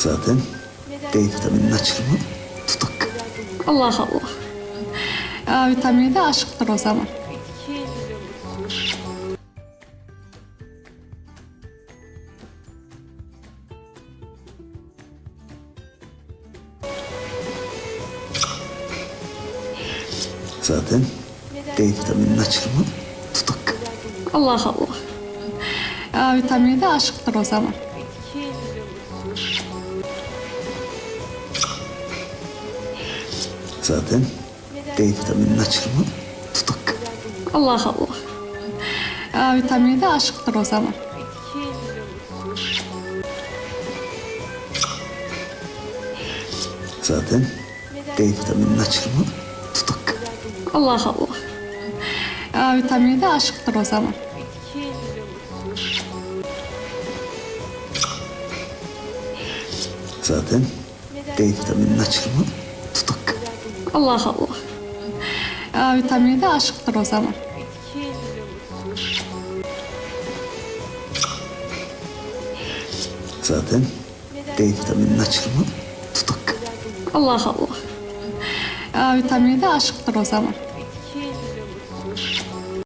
Zaten D vitamininin açılımı tutak. Allah Allah. A vitamini de aşktır o zaman. Zaten D vitamininin açılımı tutak. Allah Allah. A vitamini de aşktır o zaman. Zaten D vitamininin açılımı tutak. Allah Allah. A vitamini de aşktır o zaman. Zaten D vitamininin açılımı tutak. Allah Allah. A vitamini de aşktır o zaman. Zaten D vitamininin açılımı. Allah Allah. A vitamini de aşktır o zaman. Zaten D vitamininin açılımı tutak. Allah Allah. A vitamini de aşktır o zaman.